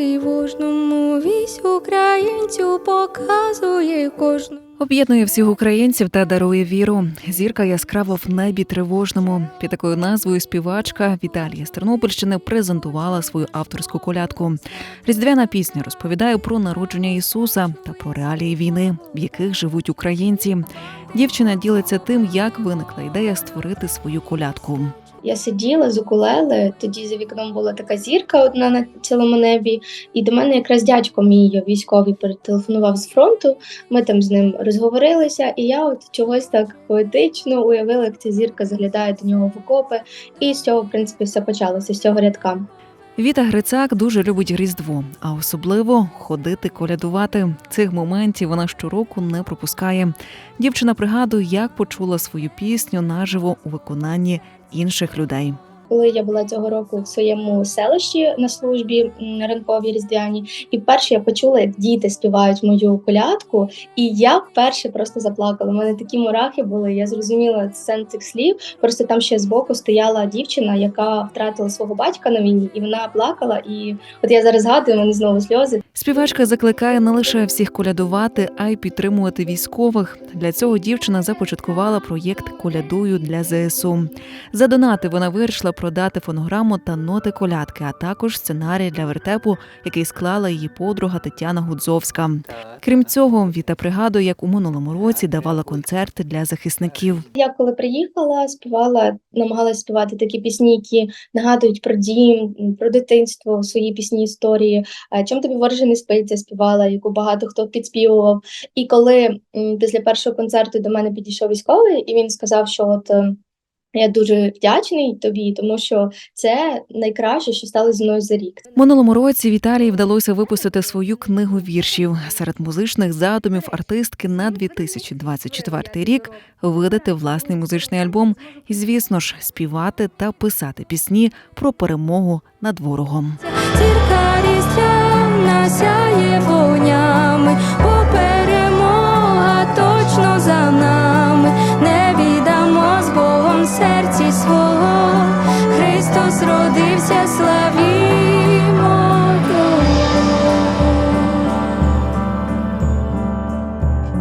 тривожному вісь українцю показує кожну. Об'єднує всіх українців та дарує віру. Зірка яскраво в небі тривожному. Під такою назвою співачка Віталія з Тернопільщини презентувала свою авторську колядку. Різдвяна пісня розповідає про народження Ісуса та про реалії війни, в яких живуть українці. Дівчина ділиться тим, як виникла ідея створити свою колядку. Я сиділа з укулеле, тоді за вікном була така зірка одна на цілому небі, і до мене якраз дядько мій військовий перетелефонував з фронту. Ми там з ним розговорилися, і я от чогось так поетично уявила, як ця зірка заглядає до нього в окопи. І з цього, в принципі, все почалося з цього рядка. Віта Грицак дуже любить Різдво, а особливо ходити колядувати. Цих моментів вона щороку не пропускає. Дівчина пригадує, як почула свою пісню наживо у виконанні інших людей. Коли я була цього року в своєму селищі на службі м, ранковій різдвяні, і вперше я почула, як діти співають мою колядку, і я вперше просто заплакала. У мене такі мурахи були. Я зрозуміла сенс цих слів. Просто там ще збоку стояла дівчина, яка втратила свого батька на війні, і вона плакала. І от я зараз згадую, мене знову сльози. Співачка закликає не лише всіх колядувати, а й підтримувати військових. Для цього дівчина започаткувала проєкт Колядую для ЗСУ. За донати вона вирішила продати фонограму та ноти колядки, а також сценарій для вертепу, який склала її подруга Тетяна Гудзовська. Крім цього, Віта пригадує, як у минулому році давала концерти для захисників. Я коли приїхала, співала, намагалася співати такі пісні, які нагадують про дім, про дитинство, свої пісні історії. Е, Чом тобі вороже не спиться, співала, яку багато хто підспівував. І коли після першого концерту до мене підійшов військовий, і він сказав, що от. Я дуже вдячний тобі, тому що це найкраще, що сталося зі мною за рік. Минулому році Віталії вдалося випустити свою книгу віршів. Серед музичних задумів артистки на 2024 рік видати власний музичний альбом і, звісно ж, співати та писати пісні про перемогу над ворогом.